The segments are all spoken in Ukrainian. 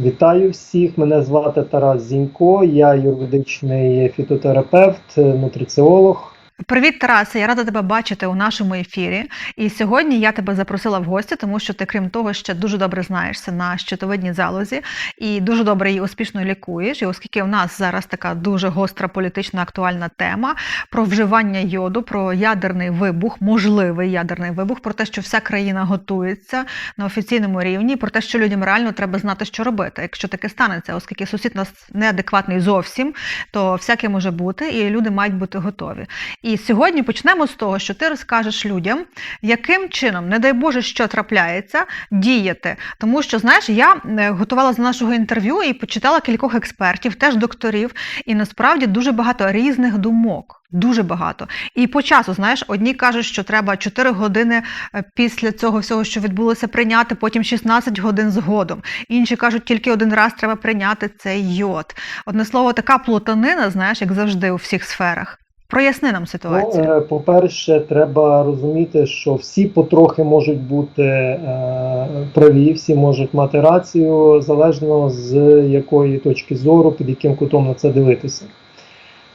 Вітаю всіх! Мене звати Тарас Зінько, я юридичний фітотерапевт, нутриціолог. Привіт, Тарасе! Я рада тебе бачити у нашому ефірі. І сьогодні я тебе запросила в гості, тому що ти, крім того, ще дуже добре знаєшся на щитовидній залозі і дуже добре її успішно лікуєш. І оскільки в нас зараз така дуже гостра політична актуальна тема про вживання йоду, про ядерний вибух, можливий ядерний вибух, про те, що вся країна готується на офіційному рівні, про те, що людям реально треба знати, що робити, якщо таке станеться, оскільки сусід нас неадекватний зовсім, то всяке може бути, і люди мають бути готові. І сьогодні почнемо з того, що ти розкажеш людям, яким чином, не дай Боже, що трапляється, діяти. Тому що, знаєш, я е, готувала з нашого інтерв'ю і почитала кількох експертів, теж докторів, і насправді дуже багато різних думок. Дуже багато. І по часу, знаєш, одні кажуть, що треба 4 години е, після цього всього, що відбулося, прийняти, потім 16 годин згодом. Інші кажуть, тільки один раз треба прийняти цей йод. Одне слово, така плутанина, знаєш, як завжди у всіх сферах. Проясни нам ситуацію. Ну, е, по-перше, треба розуміти, що всі потрохи можуть бути е, праві, всі можуть мати рацію залежно з якої точки зору, під яким кутом на це дивитися.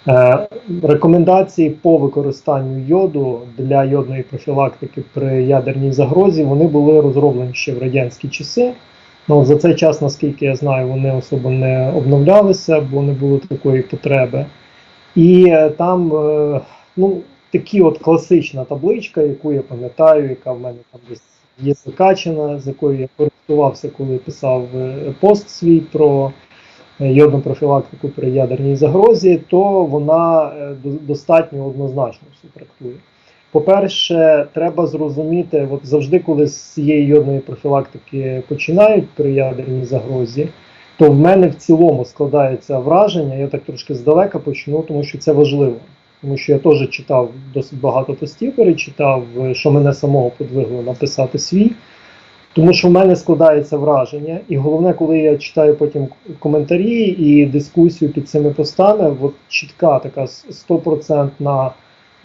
Е, рекомендації по використанню йоду для йодної профілактики при ядерній загрозі вони були розроблені ще в радянські часи. Ну, За цей час, наскільки я знаю, вони особо не обновлялися, бо не було такої потреби. І е, там е, ну, такі от класична табличка, яку я пам'ятаю, яка в мене там десь є закачана, з якою я користувався, коли писав е, пост свій про йодну профілактику при ядерній загрозі, то вона достатньо однозначно все трактує. По-перше, треба зрозуміти, от завжди, коли з цієї йодної профілактики починають при ядерній загрозі то в мене в цілому складається враження, я так трошки здалека почну, тому що це важливо. Тому що я теж читав досить багато постів, перечитав, що мене самого подвигло написати свій. Тому що в мене складається враження, і головне, коли я читаю потім коментарі і дискусію під цими постами, от чітка така стопроцентна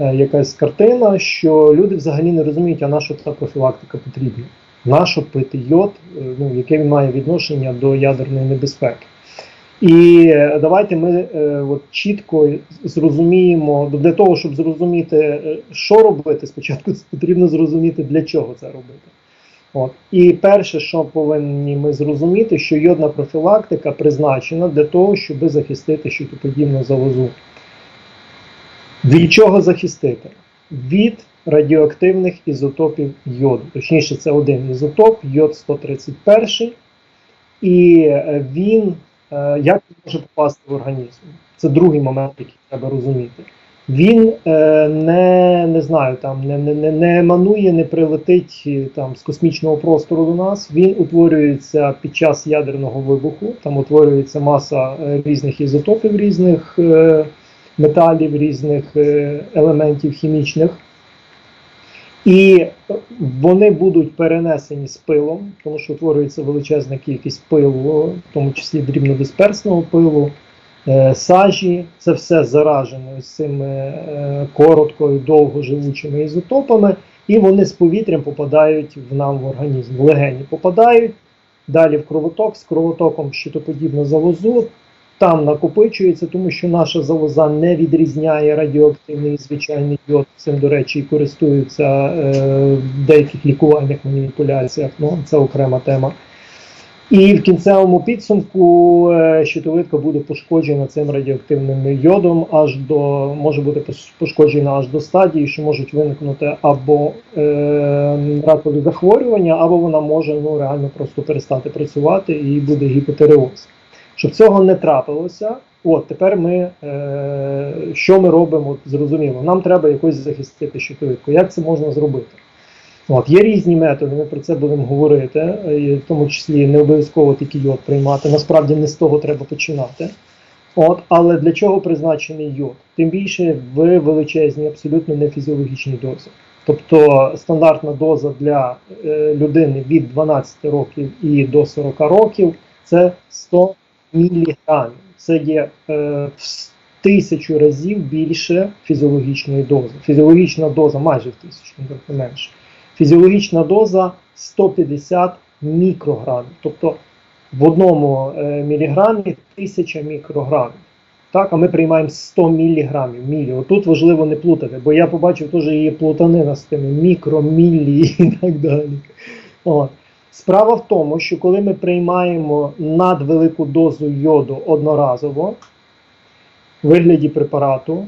е, якась картина, що люди взагалі не розуміють, а на що та профілактика потрібна нащо пити йод, ну, яке він має відношення до ядерної небезпеки. І е, давайте ми е, от, чітко зрозуміємо, для того, щоб зрозуміти, е, що робити, спочатку потрібно зрозуміти, для чого це робити. От. І перше, що повинні ми зрозуміти, що йодна профілактика призначена для того, щоб захистити щитоподібну залозу. Від чого захистити? Від радіоактивних ізотопів йоду. Точніше, це один ізотоп, йод 131, і е, він е, як може попасти в організм. Це другий момент, який треба розуміти. Він е, не не знаю, там не не, не еманує, не прилетить там з космічного простору до нас. Він утворюється під час ядерного вибуху. Там утворюється маса різних ізотопів, різних металів, різних елементів хімічних. І вони будуть перенесені з пилом, тому що утворюється величезна кількість пилу, в тому числі дрібнодисперсного пилу, е, сажі. Це все заражено з цими е, коротко і довго живучими ізотопами, і вони з повітрям попадають в нам в організм. В легені попадають, далі в кровоток, з кровотоком щитоподібну залозу там накопичується, тому що наша залоза не відрізняє радіоактивний звичайний йод. Цим, до речі, і користуються е, в деяких лікувальних маніпуляціях. Ну, Це окрема тема. І в кінцевому підсумку е, щитовидка буде пошкоджена цим радіоактивним йодом, аж до може бути пошкоджена аж до стадії, що можуть виникнути або е, ракові захворювання, або вона може ну, реально просто перестати працювати і буде гіпотереоз. Щоб цього не трапилося, от тепер ми е, що ми робимо? От, зрозуміло, нам треба якось захистити щитовидку. Як це можна зробити? От, Є різні методи, ми про це будемо говорити, і в тому числі не обов'язково тільки йод приймати. Насправді не з того треба починати. От, Але для чого призначений йод? Тим більше в величезній, абсолютно нефізіологічній дозі. Тобто стандартна доза для е, людини від 12 років і до 40 років це 100 міліграмів. Це є е, в тисячу разів більше фізіологічної дози. Фізіологічна доза майже в тисячу, не менше. Фізіологічна доза 150 мікрограмів. Тобто в одному е, міліграмі 1000 мікрограмів. Так, а ми приймаємо 100 міліграмів. Мілі. Отут важливо не плутати, бо я побачив теж її плутанина з тими мікро, мілі і так далі. От. Справа в тому, що коли ми приймаємо надвелику дозу йоду одноразово в вигляді препарату,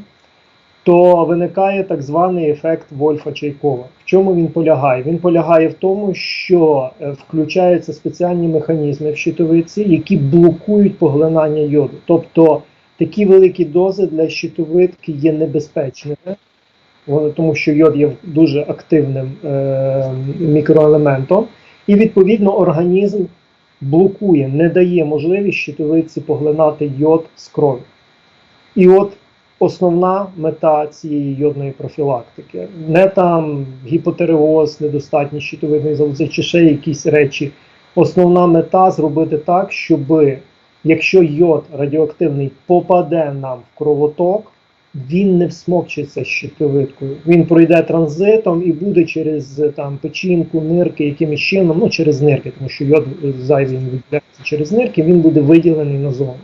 то виникає так званий ефект Вольфа Чайкова. В чому він полягає? Він полягає в тому, що е, включаються спеціальні механізми в щитовидці, які блокують поглинання йоду. Тобто такі великі дози для щитовидки є небезпечними, тому що йод є дуже активним е, мікроелементом, і відповідно організм блокує, не дає можливість щитовидці поглинати йод з крові. І от основна мета цієї йодної профілактики. Не там гіпотереоз, недостатність щитовидної залози чи ще якісь речі. Основна мета зробити так, щоб якщо йод радіоактивний попаде нам в кровоток, він не всмокчиться щитовидкою. Він пройде транзитом і буде через е, там печінку, нирки, якимось чином, ну через нирки, тому що йод е, зайвий не через нирки, він буде виділений назовні.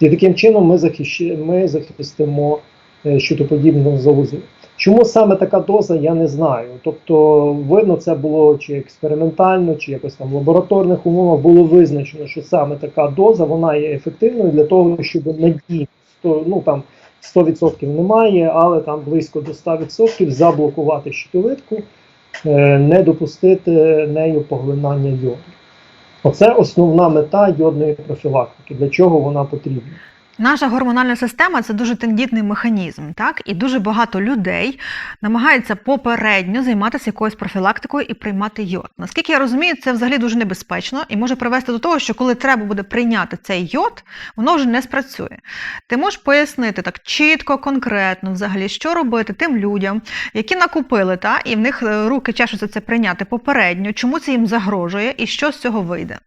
І таким чином ми, захищ... ми захистимо е, щитоподібну залозу. Чому саме така доза, я не знаю. Тобто, видно, це було чи експериментально, чи якось там в лабораторних умовах було визначено, що саме така доза вона є ефективною для того, щоб надійно, ну там 100% немає, але там близько до 100% заблокувати щитовидку, е, не допустити нею поглинання йоду. Оце основна мета йодної профілактики. Для чого вона потрібна? Наша гормональна система це дуже тендітний механізм, так? І дуже багато людей намагаються попередньо займатися якоюсь профілактикою і приймати йод. Наскільки я розумію, це взагалі дуже небезпечно і може привести до того, що коли треба буде прийняти цей йод, воно вже не спрацює. Ти можеш пояснити так чітко, конкретно, взагалі, що робити тим людям, які накупили, та, і в них е, руки чешуться це прийняти попередньо, чому це їм загрожує і що з цього вийде?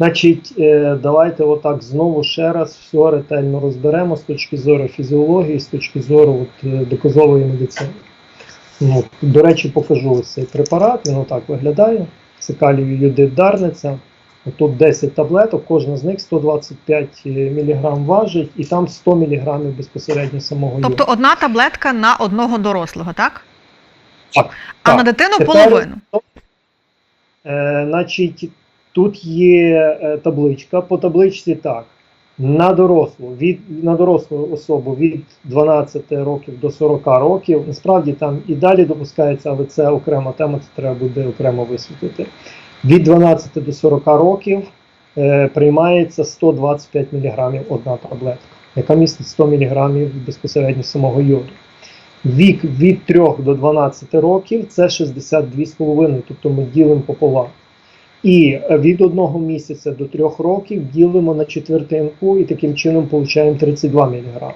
Значить, е, давайте отак знову ще раз все ретельно розберемо з точки зору фізіології, з точки зору от, е, доказової медицини. Ну, до речі, покажу ось цей препарат, він отак виглядає. Це калій йодид дарниця. Тут 10 таблеток, кожна з них 125 мг важить, і там 100 мг безпосередньо самого йоду. Тобто одна таблетка на одного дорослого, так? Так, А так. на дитину Тепер- половину. Е, значить, тут є е, табличка. По табличці так. На дорослу, від, на дорослу особу від 12 років до 40 років. Насправді там і далі допускається, але це окрема тема, це треба буде окремо висвітлити. Від 12 до 40 років е, приймається 125 мг одна таблетка, яка містить 100 мг безпосередньо самого йоду. Вік від 3 до 12 років це 62,5, тобто ми ділимо пополам. І е, від одного місяця до 3 років ділимо на четвертинку і таким чином отримуємо 32 мг.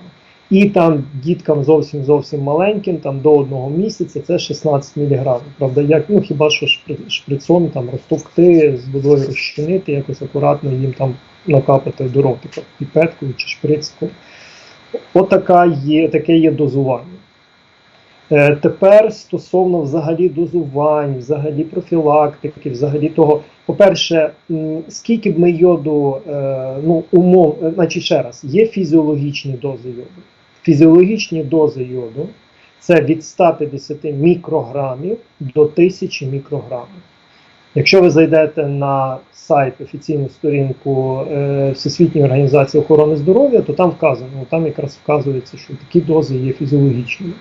І там діткам зовсім зовсім маленьким, там до одного місяця це 16 мг. Правда, як ну хіба що шпри- шприцом там розтовкти, з водою розчинити, якось акуратно їм там накапати до ротика піпеткою чи шприцькою. Отака є, таке є дозування. Е, Тепер стосовно взагалі дозувань, взагалі профілактики, взагалі того, по-перше, скільки б ми йоду, е, ну умов, е, значить ще раз, є фізіологічні дози йоду. Фізіологічні дози йоду це від 150 мікрограмів до 1000 мікрограмів. Якщо ви зайдете на сайт офіційну сторінку е, Всесвітньої організації охорони здоров'я, то там вказано, там якраз вказується, що такі дози є фізіологічними.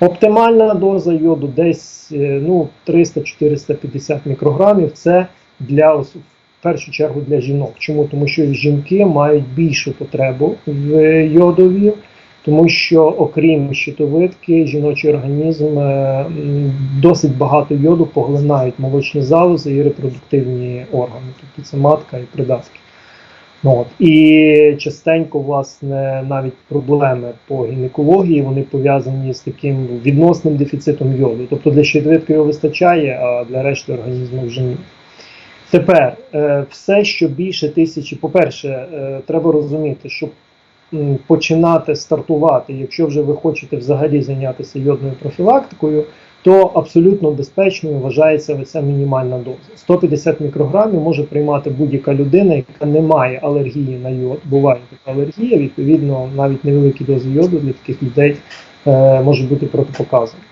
Оптимальна доза йоду десь е, ну, 300-450 мікрограмів. Це для в першу чергу для жінок. Чому? Тому що жінки мають більшу потребу в йодові, тому що окрім щитовидки, жіночий організм е, досить багато йоду поглинають молочні залози і репродуктивні органи, тобто це матка і придатки. Ну, От. І частенько, власне, навіть проблеми по гінекології вони пов'язані з таким відносним дефіцитом йоду. Тобто для щитовидки його вистачає, а для решти організму вже ні. Тепер е, все, що більше тисячі, по-перше, е, треба розуміти, щоб м, починати стартувати, якщо вже ви хочете взагалі зайнятися йодною профілактикою, то абсолютно безпечною вважається ця мінімальна доза. 150 мікрограмів може приймати будь-яка людина, яка не має алергії на йод. Буває така алергія, відповідно, навіть невеликі дози йоду для таких людей е, можуть бути протипоказані.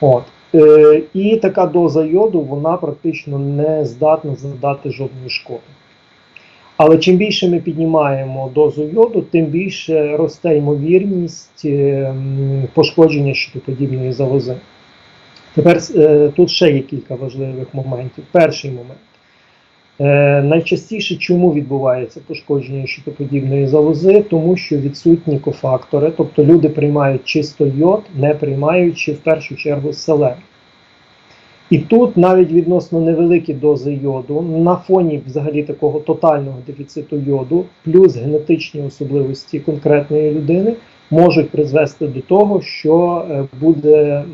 От. Е, і така доза йоду вона практично не здатна завдати жодної шкоди. Але чим більше ми піднімаємо дозу йоду, тим більше росте ймовірність е, пошкодження щитоподібної залози. Тепер е, тут ще є кілька важливих моментів. Перший момент. Е, найчастіше чому відбувається пошкодження щитоподібної залози? Тому що відсутні кофактори, тобто люди приймають чисто йод, не приймаючи в першу чергу селен. І тут навіть відносно невеликі дози йоду на фоні взагалі такого тотального дефіциту йоду, плюс генетичні особливості конкретної людини можуть призвести до того, що е, буде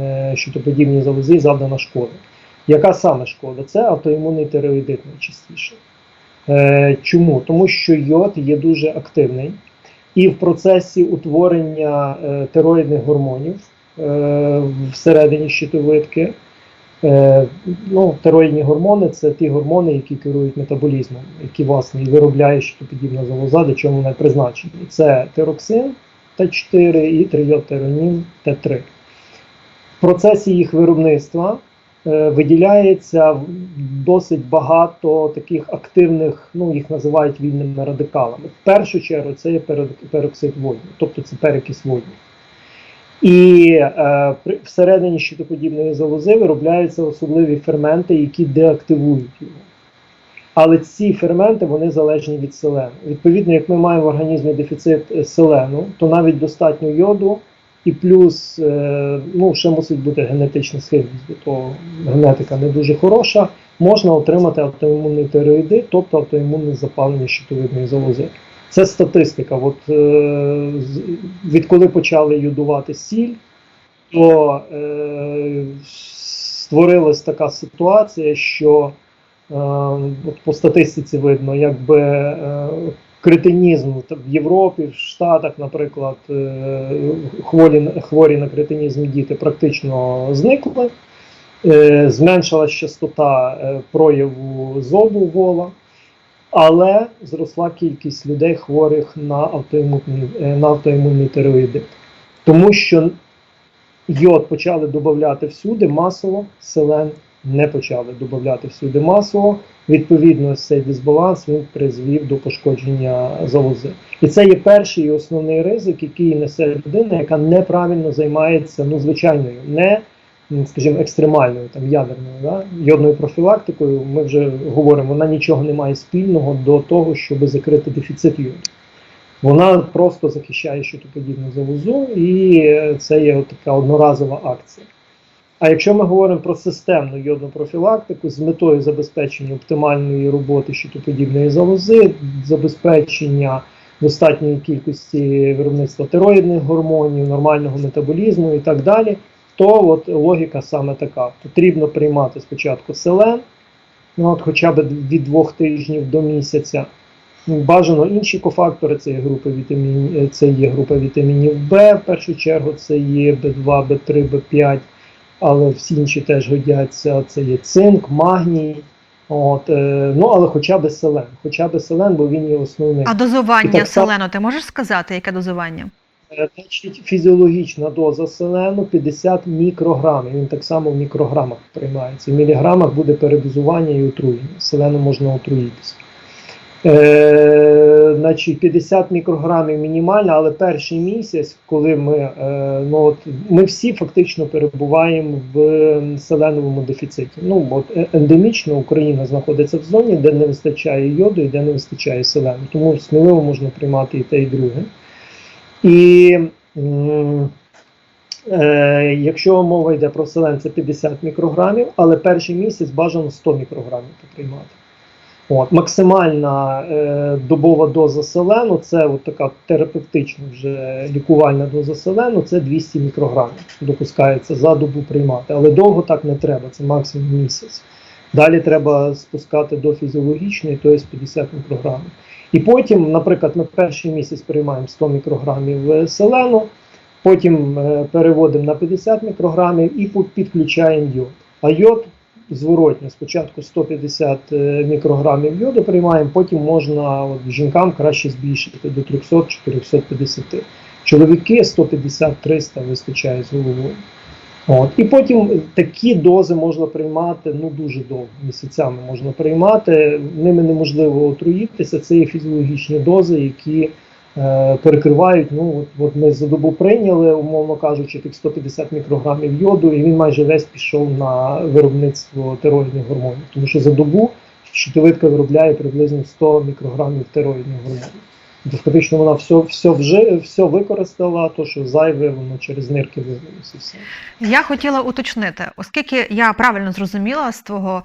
е, щитоподібній залозі завдана шкода. Яка саме шкода? Це автоімунний тиреоїдит найчастіше. Е, чому? Тому що йод є дуже активний, і в процесі утворення тероїдних гормонів всередині щитовидки. Е, ну, тероїдні гормони це ті гормони, які керують метаболізмом, які власне і виробляє щитоподібна залоза, до чому вони призначені. Це тироксин Т4 і трийодтеронін Т3. В процесі їх виробництва е, виділяється досить багато таких активних, ну їх називають вільними радикалами. В першу чергу це є пероксид водню, тобто це перекис водню. І е, всередині щитоподібної залози виробляються особливі ферменти, які деактивують його. Але ці ферменти вони залежні від селену. Відповідно, як ми маємо в організмі дефіцит е, селену, то навіть достатньо йоду, і плюс е, ну, ще мусить бути генетична схильність, бо то генетика не дуже хороша, можна отримати автоімунний тиреоїдит, тобто автоімунне запалення щитовидної залози. Це статистика. От, е, відколи почали юдувати сіль, то е, створилась така ситуація, що е, от по статистиці видно, якби е, кретинізм в Європі, в Штатах, наприклад, е, хворі, хворі на кретинізм діти практично зникли. Е, зменшилась частота е, прояву зобу вола, але зросла кількість людей хворих на автоімунний, е, на автоімунний тиреоїдит. Тому що йод почали додати всюди масово, селен не почали додати всюди масово. Відповідно, цей дисбаланс він призвів до пошкодження залози. І це є перший і основний ризик, який несе людина, яка неправильно займається ну, звичайною, не скажімо, екстремальною там ядерною да? йодною профілактикою. Ми вже говоримо, вона нічого не має спільного до того, щоб закрити дефіцит йоду. Вона просто захищає щитоподібну залозу, і це є така одноразова акція. А якщо ми говоримо про системну йодну профілактику з метою забезпечення оптимальної роботи щитоподібної залози, забезпечення достатньої кількості виробництва тероїдних гормонів, нормального метаболізму і так далі, то от логіка саме така: потрібно приймати спочатку селен, ну, от хоча б від двох тижнів до місяця. Бажано інші кофактори, це є група вітамінів, це є група вітамінів Б, в першу чергу, це є В2, В3, В5, але всі інші теж годяться. Це є цинк, магній. От, е, ну, але хоча б селен, хоча б селен, бо він є основним. А дозування так селену, ти можеш сказати, яке дозування? Значить, фізіологічна доза селену 50 мікрограмів. Він так само в мікрограмах приймається. В міліграмах буде передозування і отруєння. Селеном можна отруїтися. Е, значить, 50 мікрограмів мінімально, але перший місяць, коли ми, е, ну, от, ми всі фактично перебуваємо в селеновому дефіциті. Ну, от, е- ендемічно Україна знаходиться в зоні, де не вистачає йоду і де не вистачає селену. Тому сміливо можна приймати і те, і друге. І е, якщо мова йде про селен, це 50 мікрограмів, але перший місяць бажано 100 мікрограмів приймати. От, максимальна е, добова доза селену це от така терапевтична вже лікувальна доза селену, це 200 мікрограмів. Допускається за добу приймати. Але довго так не треба, це максимум місяць. Далі треба спускати до фізіологічної, тобто 50 мікрограмів. І потім, наприклад, ми перший місяць приймаємо 100 мікрограмів е, селену, Потім е, переводимо на 50 мікрограмів і підключаємо йод. А йод зворотньо, спочатку 150 е, мікрограмів йоду приймаємо, потім можна от, жінкам краще збільшити до 300-450. Чоловіки 150-300 вистачає з головою. От. І потім такі дози можна приймати ну дуже довго, місяцями можна приймати. Ними неможливо отруїтися. Це є фізіологічні дози, які е, перекривають. Ну от, от ми за добу прийняли, умовно кажучи, тих 150 мікрограмів йоду, і він майже весь пішов на виробництво тероїдних гормонів. Тому що за добу щитовидка виробляє приблизно 100 мікрограмів тероїдних гормонів. Фактично вона все, все, вже, все використала, то що зайве, воно через нирки вивелося. Все. Я хотіла уточнити, оскільки я правильно зрозуміла з твого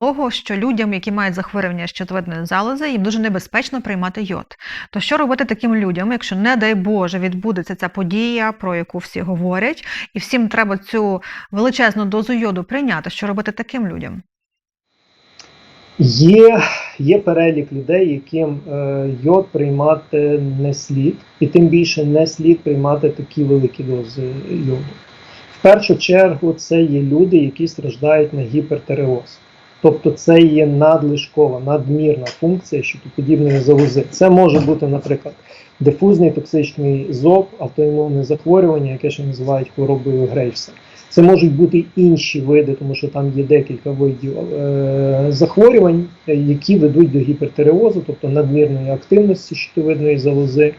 того, що людям, які мають захворювання щитовидної залози, їм дуже небезпечно приймати йод. То що робити таким людям, якщо, не дай Боже, відбудеться ця подія, про яку всі говорять, і всім треба цю величезну дозу йоду прийняти? Що робити таким людям? Є, є перелік людей, яким е, йод приймати не слід, і тим більше не слід приймати такі великі дози йоду. В першу чергу це є люди, які страждають на гіпертиреоз. Тобто це є надлишкова, надмірна функція щитоподібної залози. Це може бути, наприклад, дифузний токсичний зоб, автоімунне захворювання, яке ще називають хворобою Грейвса. Це можуть бути інші види, тому що там є декілька видів е, захворювань, е, які ведуть до гіпертиреозу, тобто надмірної активності щитовидної залози.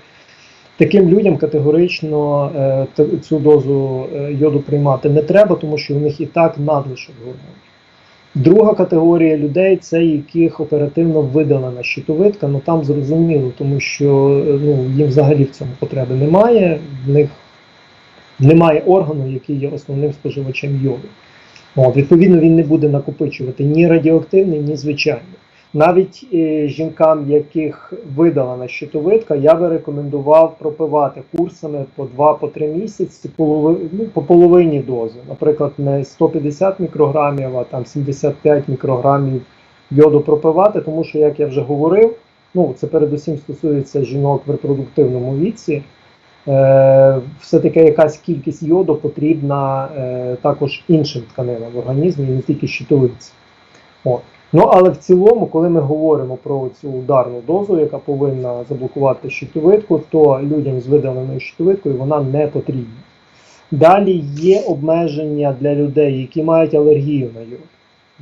Таким людям категорично е, цю дозу йоду приймати не треба, тому що в них і так надлишок гормонів. Друга категорія людей це яких оперативно видалена щитовидка, ну там зрозуміло, тому що ну, їм взагалі в цьому потреби немає, в них немає органу, який є основним споживачем йоду. От, відповідно, він не буде накопичувати ні радіоактивний, ні звичайний. Навіть е, жінкам, яких видалена щитовидка, я би рекомендував пропивати курсами по 2-3 місяці полови, ну, по половині дози. Наприклад, не 150 мікрограмів, а там 75 мікрограмів йоду пропивати, тому що, як я вже говорив, ну це передусім стосується жінок в репродуктивному віці. Е, все-таки якась кількість йоду потрібна е, також іншим тканинам в організмі, не тільки щитовидці. От. Ну, але в цілому, коли ми говоримо про цю ударну дозу, яка повинна заблокувати щитовидку, то людям з видаленою щитовидкою вона не потрібна. Далі є обмеження для людей, які мають алергію на йод.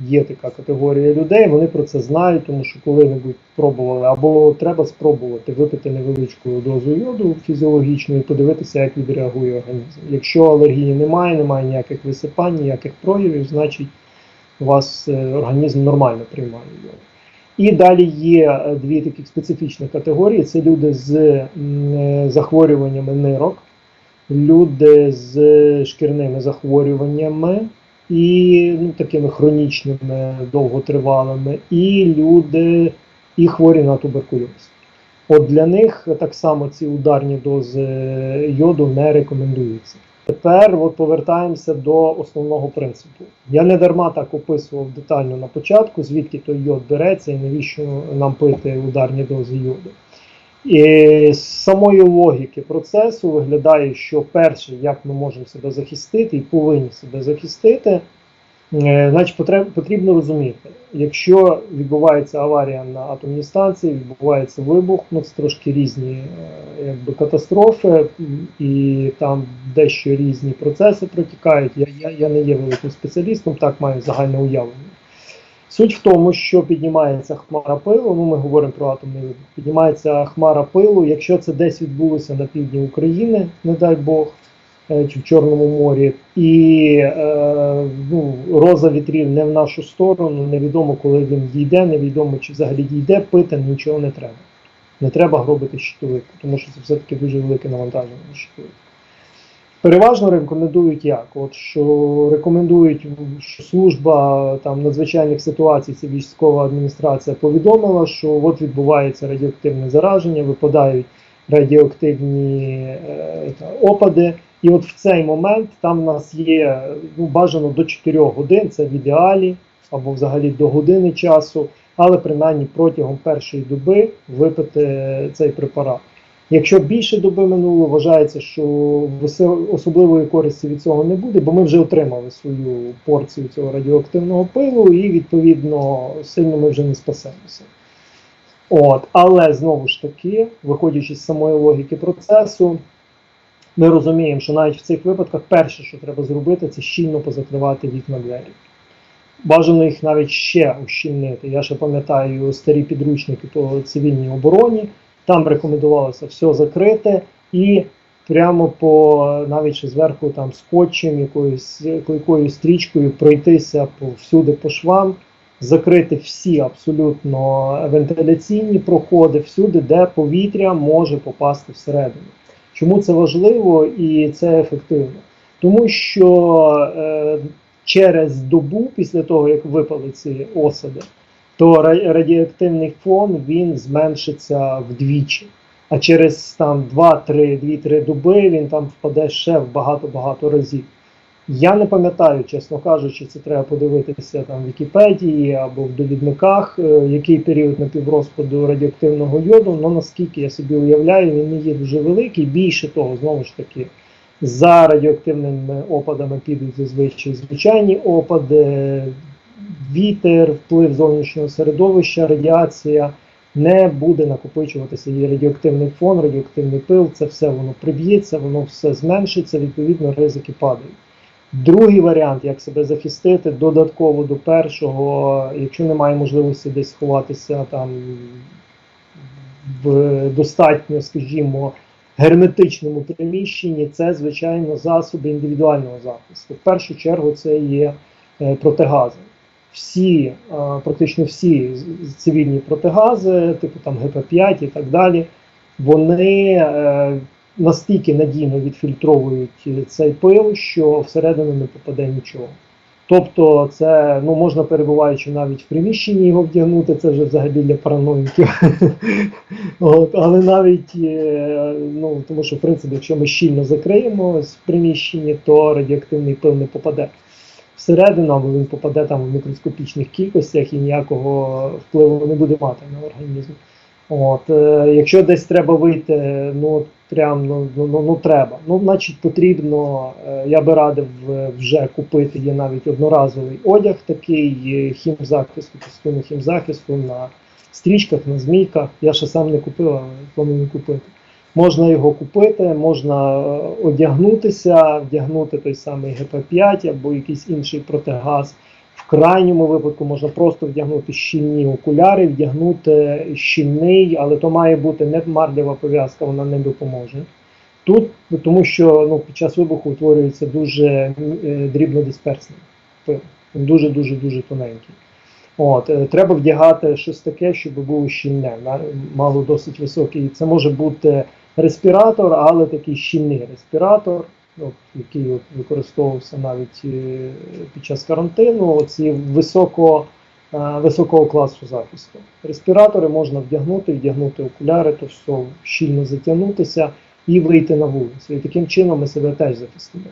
Є така категорія людей, вони про це знають, тому що коли-небудь пробували, або треба спробувати випити невеличку дозу йоду фізіологічну і подивитися, як відреагує організм. Якщо алергії немає, немає ніяких висипань, ніяких проявів, значить у вас е, організм нормально приймає йод. І далі є е, дві такі специфічні категорії: це люди з е, захворюваннями нирок, люди з шкірними захворюваннями і ну, такими хронічними, довготривалими, і люди, і хворі на туберкульоз. От для них так само ці ударні дози йоду не рекомендуються. Тепер от повертаємося до основного принципу. Я не дарма так описував детально на початку, звідки той йод береться і навіщо нам пити ударні дози йоду. І з самої логіки процесу виглядає, що перше, як ми можемо себе захистити і повинні себе захистити, е, значить потрібно розуміти, якщо відбувається аварія на атомній станції, відбувається вибух, ну це трошки різні е, якби, катастрофи, і там дещо різні процеси протікають. Я, я, я не є великим спеціалістом, так маю загальне уявлення. Суть в тому, що піднімається хмара пилу, ну ми говоримо про атомний вибух, піднімається хмара пилу, якщо це десь відбулося на півдні України, не дай Бог, е, чи в Чорному морі, і е, ну, роза вітрів не в нашу сторону, невідомо, коли він дійде, невідомо, чи взагалі дійде, пити нічого не треба. Не треба гробити щитовидку, тому що це все-таки дуже велике навантаження на щитовидку. Переважно рекомендують як? От що рекомендують, що служба там надзвичайних ситуацій, це військова адміністрація повідомила, що от відбувається радіоактивне зараження, випадають радіоактивні е, опади. І от в цей момент там в нас є ну, бажано до 4 годин, це в ідеалі, або взагалі до години часу, але принаймні протягом першої доби випити цей препарат. Якщо більше доби минуло, вважається, що особливої користі від цього не буде, бо ми вже отримали свою порцію цього радіоактивного пилу, і відповідно сильно ми вже не спасемося. От, але знову ж таки, виходячи з самої логіки процесу, ми розуміємо, що навіть в цих випадках перше, що треба зробити, це щільно позакривати вікна двері. Бажано їх навіть ще ущільнити. Я ще пам'ятаю старі підручники по цивільній обороні. Там рекомендувалося все закрити і прямо по навіть ще зверху там скотчем, якоюсь клейкою стрічкою пройтися по всюди по швам, закрити всі абсолютно вентиляційні проходи, всюди, де повітря може попасти всередину. Чому це важливо і це ефективно? Тому що е, через добу, після того як випали ці осади, то радіоактивний фон він зменшиться вдвічі. А через там 2-3 2-3 доби він там впаде ще в багато-багато разів. Я не пам'ятаю, чесно кажучи, це треба подивитися там в Вікіпедії або в довідниках, е, який період напіврозпаду радіоактивного йоду. Ну наскільки я собі уявляю, він не є дуже великий. Більше того, знову ж таки, за радіоактивними опадами підуть зазвичай звичайні опади, вітер, вплив зовнішнього середовища, радіація. Не буде накопичуватися і радіоактивний фон, радіоактивний пил, це все воно приб'ється, воно все зменшиться, відповідно, ризики падають. Другий варіант, як себе захистити, додатково до першого, якщо немає можливості десь сховатися там в достатньо, скажімо, герметичному приміщенні, це, звичайно, засоби індивідуального захисту. В першу чергу це є е, протигази. Всі, е, практично всі цивільні протигази, типу там ГП5 і так далі, вони е, настільки надійно відфільтровують цей пил, що всередину не попаде нічого. Тобто, це ну можна перебуваючи навіть в приміщенні його вдягнути, це вже взагалі для параноїків. Але навіть е, ну тому, що в принципі, якщо ми щільно закриємо в приміщенні, то радіоактивний пил не попаде всередину, або він попаде там в мікроскопічних кількостях і ніякого впливу не буде мати на організм. От, е, якщо десь треба вийти, ну прям ну, ну, ну, ну треба. Ну, значить, потрібно. е, Я би радив е, вже купити. Є навіть одноразовий одяг, такий хімзахисту, костюми хімзахисту на стрічках, на змійках. Я ще сам не купив, але планую купити. Можна його купити, можна е, одягнутися, вдягнути той самий ГП5 або якийсь інший протигаз. В крайньому випадку можна просто вдягнути щільні окуляри, вдягнути щільний, але то має бути не марлєва пов'язка, вона не допоможе. Тут, тому що ну, під час вибуху утворюється дуже е, дрібнодисперсний пил. Він дуже-дуже дуже тоненький. От, е, треба вдягати щось таке, щоб було щільне, мало досить високий. Це може бути респіратор, але такий щільний респіратор, от, який от використовувався навіть е, під час карантину. Оці високо, е, високого класу захисту. Респіратори можна вдягнути, вдягнути окуляри, то все щільно затягнутися і вийти на вулицю. І таким чином ми себе теж захистимо.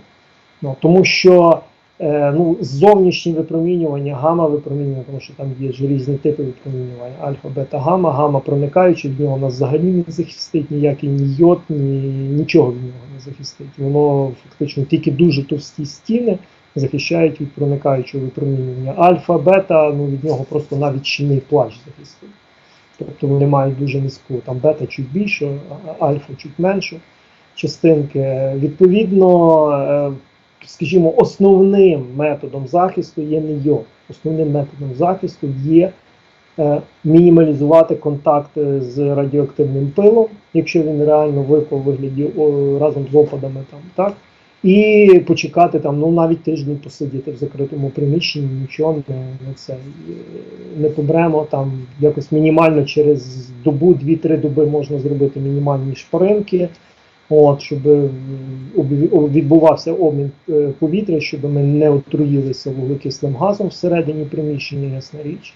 Ну, тому що ну, зовнішнє випромінювання, гама випромінювання, тому що там є ж різні типи випромінювання, альфа, бета, гама, гама проникаючи в нього нас взагалі не захистить ніякий ні йод, ні нічого від нього не захистить. Воно фактично тільки дуже товсті стіни захищають від проникаючого випромінювання. Альфа, бета, ну від нього просто навіть щільний плащ захистить. Тобто вони мають дуже низьку, там бета чуть більше, альфа чуть менше частинки. Відповідно, е, скажімо, основним методом захисту є не йод. Основним методом захисту є е, мінімалізувати контакти з радіоактивним пилом, якщо він реально випав вигляді о, разом з опадами, там, так? і почекати там, ну навіть тиждень посидіти в закритому приміщенні, нічого не, не це е, не помремо там якось мінімально через добу, 2-3 доби можна зробити мінімальні шпаринки. От, щоб відбувався обмін е, повітря, щоб ми не отруїлися вуглекислим газом всередині приміщення, ясна річ.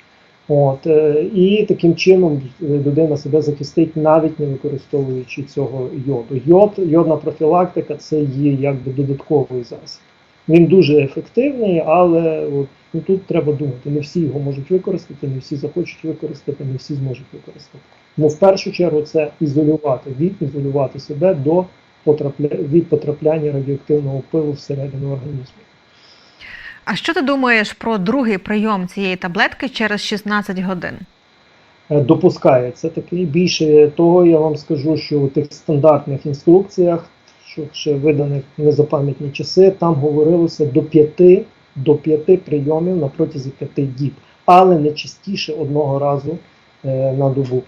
От, е, і таким чином е, людина себе захистить, навіть не використовуючи цього йоду. Йод, йодна профілактика це є якби додатковий засіб. Він дуже ефективний, але от, ну, тут треба думати. Не всі його можуть використати, не всі захочуть використати, не всі зможуть використати. Ну, в першу чергу, це ізолювати, відізолювати себе до потрапля... від потрапляння радіоактивного пилу всередину організму. А що ти думаєш про другий прийом цієї таблетки через 16 годин? Е, Допускається такий. Більше того, я вам скажу, що у тих стандартних інструкціях, що ще виданих незапам'ятні часи, там говорилося до п'яти до п'яти прийомів на протязі п'яти діб, але не частіше одного разу е, на добу.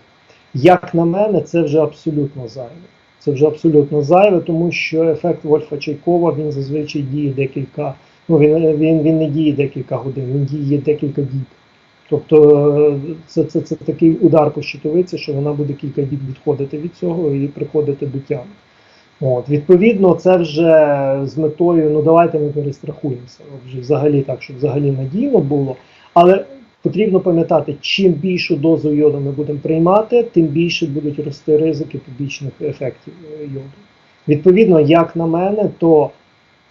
Як на мене, це вже абсолютно зайве. Це вже абсолютно зайве, тому що ефект Вольфа Чайкова він зазвичай діє декілька. Ну він, він, він не діє декілька годин, він діє декілька діб. Тобто е, це, це, це такий удар по щитовиці, що вона буде кілька діб відходити від цього і приходити до тями. От, відповідно, це вже з метою, ну давайте ми перестрахуємося. Вже взагалі так, щоб взагалі надійно було. Але потрібно пам'ятати, чим більшу дозу йоду ми будемо приймати, тим більше будуть рости ризики побічних ефектів е, йоду. Відповідно, як на мене, то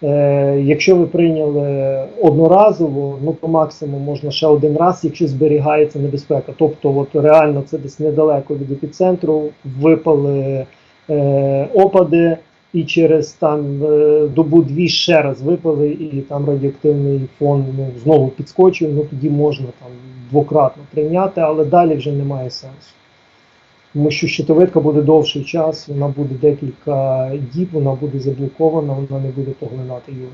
Е, якщо ви прийняли одноразово, ну по максимуму можна ще один раз, якщо зберігається небезпека. Тобто, от реально це десь недалеко від епіцентру, випали е, опади, і через там е, добу-дві ще раз випали, і там радіоактивний фон ну, знову підскочив. Ну тоді можна там двократно прийняти, але далі вже немає сенсу. Тому що щитовидка буде довший час, вона буде декілька діб, вона буде заблокована, вона не буде поглинати йод.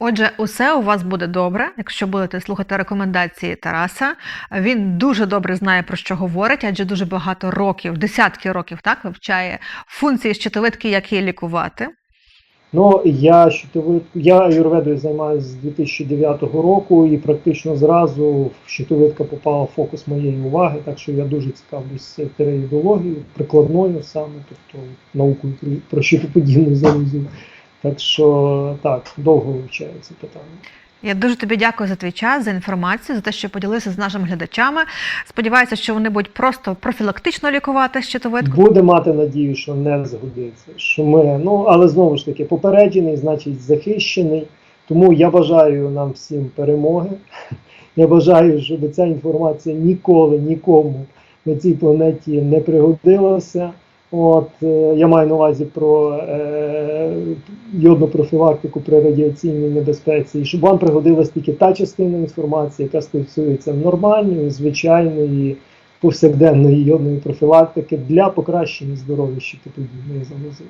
Отже, усе у вас буде добре, якщо будете слухати рекомендації Тараса. Він дуже добре знає про що говорить, адже дуже багато років, десятки років так вивчає функції щитовидки, як її лікувати. Ну, я щитовид, я аюрведою займаюся з 2009 року і практично зразу щитовидка попала в фокус моєї уваги, так що я дуже цікавлюсь тереїдологією, прикладною саме, тобто наукою про- щитоподібну залозу. Так що так, довго вивчаю це питання. Я дуже тобі дякую за твій час, за інформацію, за те, що поділився з нашими глядачами. Сподіваюся, що вони будуть просто профілактично лікувати щитовидку. Буде мати надію, що не згодиться. Що ми, ну але знову ж таки, попереджений, значить захищений. Тому я бажаю нам всім перемоги. Я бажаю, щоб ця інформація ніколи нікому на цій планеті не пригодилася. От е, я маю на увазі про е, йодну профілактику при радіаційній небезпеці, і щоб вам пригодилась тільки та частина інформації, яка стосується нормальної, звичайної, повсякденної йодної профілактики для покращення здоров'я щитоподібної залози.